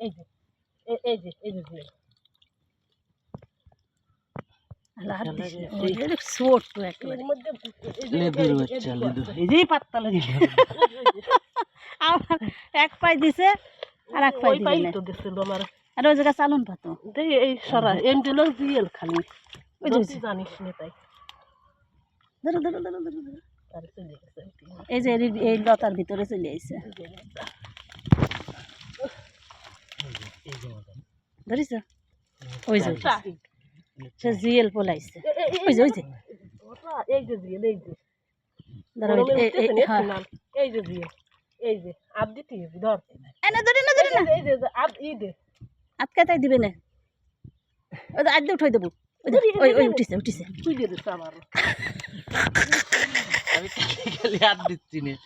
এই যে এই যে এই যে জুয়েল ছোট্ট একেবারে এর মধ্যে এই যে- লেদুর এই- বাচ্চা এই- লেদুর এই যে পাত্তা লাগে আমার এক পাই দিছে আর এক দিছিল আমার আর ওই জায়গা চালুন পাতো এই সরা খালি। জানিস না তাই ধরো ধরো ধরো ধরো। এই যে এই লতার ভিতরে চলে আইছে এই যে এটা। ধরিস ওই যে। সে জিএল পলাইছে। ওই যে ওই যে। ওটা, এই যে জিয়েল এই যে। ধরো গরমে ওই- এই- উঠতেছে এই- না, হ্যাঁ। final। এই যে জিয়েল এই যে আপ দিতে ধর। এনে ধরে না ধরে না। এই যে- এই আপ ই দে। তাই দিবে না। ওই যে আজ উঠাই দেবো। ওই উঠিছে উঠিছে। তুই দিয়ে দিস আবার আমি খালি খালি হাত দিচ্ছি না।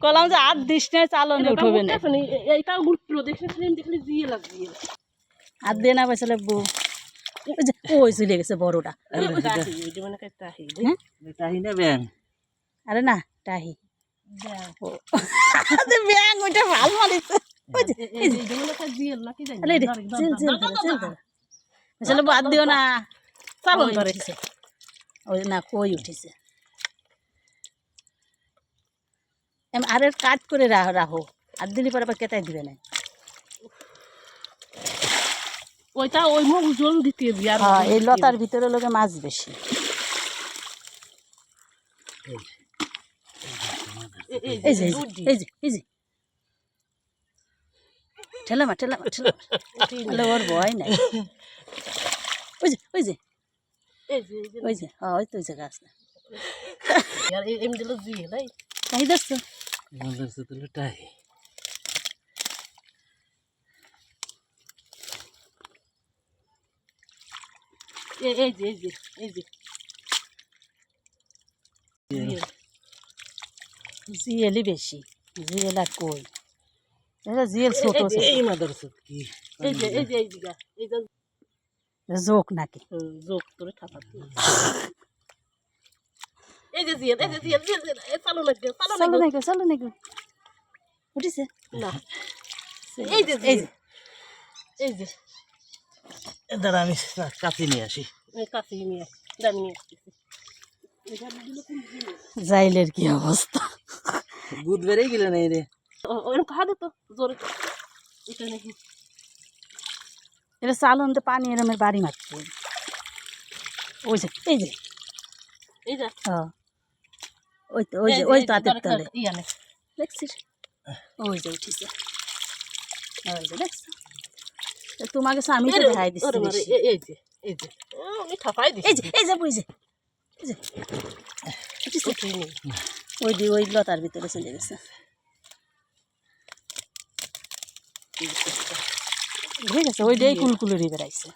কলাম যে আট দিস না চালনে উঠবে না। উঠতেছে না, এ- এইটা উঠল দেখছিস দেখলি জিয়ে লাগবে হাত দিয়ে না লাগবো। ওই চলে গেছে বড়টা। হ্যাঁ আরে না টাহি ব্যাং ওইটা ভালো মারিছে। ওই যে এই যে। এই কয় জিয়েল নাকি জানি। আরে রে ধর, ধর, চিল ধর, চিল ধর, ধরো ধর, চিল ধর। ধরো। আসলে বাদ দিও না। চালন উঠিছে। ওই না কই উঠিছে? এম আরে কাট করে রাহ রাখো। আর দিলি পরে কেতাই দিবে না। ওইটা ওই মুখ জল দিতে দিবি আর হ্যাঁ এই লতার ভিতরে লোকে মাছ বেশি। এই এই যে যে এই যে এই যে। ঠেলা মা ঠেলা মা ঠেলা তাহলে ওর ভয় নাই। ওই যে ওই ওই হ্যাঁ ওই তো ওই নাই তাই দেখছ? এই যে এই যে এই যে। জিয়েল। বেশি। জিয়েল আর কই? এটা জিয়েল ছোট এই যে, মাদারসাত কি? এই যে এই যে এই যে এই যে। জোক নাকি? যোগ করে ঠাপাতে এই যে জিয়েল এই যে জিয়েল জিয়েল এই চালু লাগবে চালু চলো লাগবে নাকি চলো নাকি উঠিছে? না। এই যে এই জিয়েল এই যে। দাঁড়া আমি কাছে নিয়ে আসি। কাছে নিয়ে দামি নিয়ে আসতেছি। জাইলের কি অবস্থা? বুধ বেড়ে গেলে না রে। ওরকম খাওয়া দে তো জোরে এটা নাকি এটা চালনতে পানি এরমের বাড়ি মারছে ওই যে এই যে। এই যে। হ্যাঁ ওই তো ওই যে ওই তো হাতের তলে। দেখছিস? ওই যে উঠিছে। ওই যে দেখছ? তোমাকে স্বামী তো ওরে দিচ্ছি এই যে এই যে। এই যে এই দি ওই লতার ভিতরে চলে গেছে ঠিক আছে ওই দিয়ে কুলকুলুরি বেড়াইছে